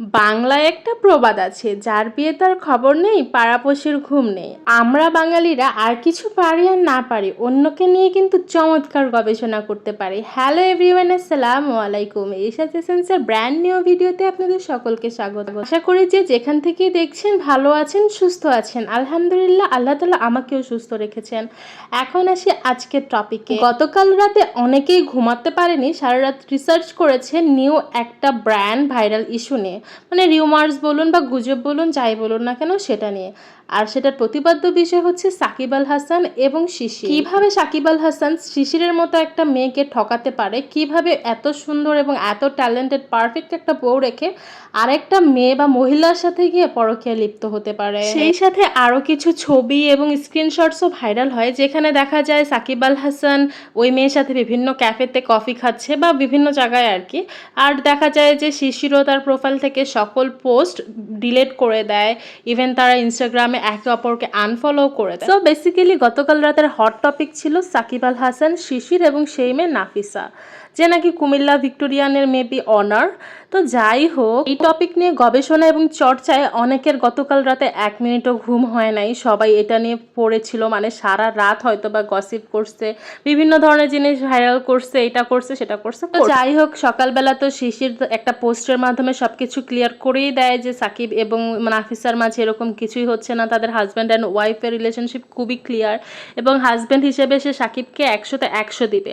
বাংলায় একটা প্রবাদ আছে, যার বিয়ে তার খবর নেই পাড়াপড়শির ঘুম নেই। আমরা বাঙালিরা আর কিছু পারি আর না পারি, অন্যকে নিয়ে কিন্তু চমৎকার গবেষণা করতে পারি। হ্যালো এভরিওয়ান আসসালামু আলাইকুম। এশা সেন্সের ব্র্যান্ড নিউ ভিডিওতে আপনাদের সকলকে স্বাগত। আশা করি যে যেখান থেকেই দেখছেন, ভালো আছেন, সুস্থ আছেন। আলহামদুলিল্লাহ, আল্লাহ তালা আমাকেও সুস্থ রেখেছেন। এখন আসি আজকের টপিকে গতকাল রাতে অনেকেই ঘুমাতে পারেনি, সারা রাত রিসার্চ করেছে নিউ একটা ব্র্যান্ড ভাইরাল ইস্যু নিয়ে। মানে রিউমার্স বলুন বা গুজব বলুন যাই বলুন না কেন সেটা নিয়ে। আর সেটার প্রতিপাদ্য বিষয় হচ্ছে সাকিব আল হাসান এবং শিশির। কীভাবে সাকিব আল হাসান শিশিরের মতো একটা মেয়েকে ঠকাতে পারে, কীভাবে এত সুন্দর এবং এত ট্যালেন্টেড পারফেক্ট একটা বউ রেখে আরেকটা মেয়ে বা মহিলার সাথে গিয়ে পরকীয়া লিপ্ত হতে পারে। সেই সাথে আরও কিছু ছবি এবং স্ক্রিনশটসও ভাইরাল হয়, যেখানে দেখা যায় সাকিব আল হাসান ওই মেয়ের সাথে বিভিন্ন ক্যাফেতে কফি খাচ্ছে বা বিভিন্ন জায়গায় আর কি। আর দেখা যায় যে শিশিরও তার প্রোফাইল থেকে সকল পোস্ট ডিলিট করে দেয়। ইভেন তারা ইনস্টাগ্রামে একে অপরকে আনফলো করে দেয়। তো বেসিক্যালি গতকাল রাতের হট টপিক ছিল সাকিব আল হাসান, শিশির এবং সেইমে নাফিসা। যে নাকি কুমিল্লা ভিক্টোরিয়ানের মেবি অনার। তো যাই হোক এই টপিক নিয়ে গবেষণা এবং চর্চায় অনেকের গতকাল রাতে এক মিনিটও ঘুম হয় নাই। সবাই এটা নিয়ে পড়েছিল মানে সারা রাত হয়তো বা গসিপ করছে বিভিন্ন ধরনের জিনিস ভাইরাল করছে এটা করছে সেটা করছে। তো যাই হোক সকালবেলা তো শিশির একটা পোস্টের মাধ্যমে সবকিছু ক্লিয়ার করেই দেয় যে সাকিব এবং নাফিসার মাঝে এরকম কিছুই হচ্ছে না তাদের হাজব্যান্ড অ্যান্ড ওয়াইফের রিলেশনশিপ খুবই ক্লিয়ার এবং হাজব্যান্ড হিসেবে সে সাকিবকে একশোতে একশো দিবে।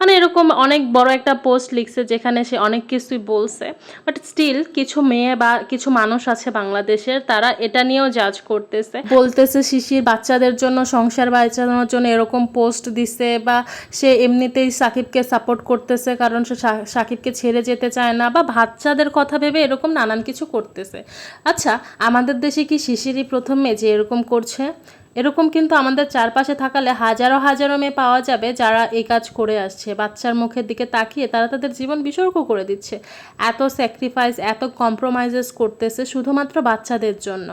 মানে এরকম অনেক বড় একটা পোস্ট লিখছে যেখানে সে অনেক কিছুই বলছে। বাট স্টিল কিছু মেয়ে বা কিছু মানুষ আছে বাংলাদেশের, তারা এটা নিয়েও জাজ করতেছে। বলতেছে শিশির বাচ্চাদের জন্য, সংসার বাঁচানোর জন্য এরকম পোস্ট দিছে বা সে এমনিতেই সাকিবকে সাপোর্ট করতেছে কারণ সা- সাকিবকে ছেড়ে যেতে চায় না বা বাচ্চাদের কথা ভেবে এরকম নানান কিছু করতেছে। আচ্ছা আমাদের দেশে কি শিশিরই প্রথমে যে এরকম করছে? এরকম কিন্তু আমাদের চারপাশে থাকালে হাজারো হাজারো মেয়ে পাওয়া যাবে যারা এই কাজ করে আসছে, বাচ্চার মুখের দিকে তাকিয়ে তারা তাদের জীবন বিসর্গ করে দিচ্ছে। এত স্যাক্রিফাইস এত কম্প্রোমাইজেস করতেছে শুধুমাত্র বাচ্চাদের জন্য।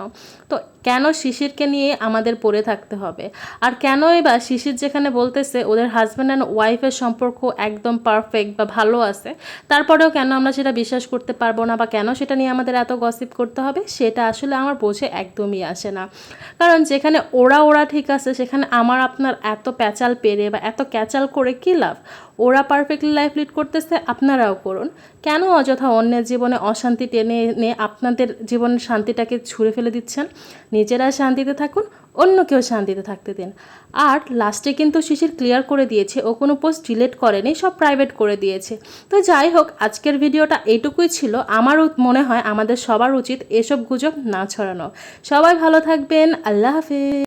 তো কেন শিশিরকে নিয়ে আমাদের পড়ে থাকতে হবে? আর কেন এবার শিশির যেখানে বলতেছে ওদের হাজব্যান্ড অ্যান্ড ওয়াইফের সম্পর্ক একদম পারফেক্ট বা ভালো আছে, তারপরেও কেন আমরা সেটা বিশ্বাস করতে পারব না বা কেন সেটা নিয়ে আমাদের এত গসিপ করতে হবে, সেটা আসলে আমার বোঝে একদমই আসে না। কারণ যেখানে ওরা ওরা ওরা ঠিক আছে, সেখানে আমার আপনার এত প্যাচাল পেরে বা এত ক্যাচাল করে কী লাভ? ওরা পারফেক্টলি লাইফ লিড করতেছে, আপনারাও করুন। কেন অযথা অন্যের জীবনে অশান্তি টেনে এনে আপনাদের জীবনের শান্তিটাকে ছুঁড়ে ফেলে দিচ্ছেন? নিজেরা শান্তিতে থাকুন, অন্য কেউ শান্তিতে থাকতে দিন। আর লাস্টে কিন্তু শিশির ক্লিয়ার করে দিয়েছে, ও কোনো পোস্ট ডিলেট করেনি, সব প্রাইভেট করে দিয়েছে। তো যাই হোক, আজকের ভিডিওটা এইটুকুই ছিল। আমারও মনে হয় আমাদের সবার উচিত এসব গুজব না ছড়ানো। সবাই ভালো থাকবেন, আল্লাহ হাফেজ।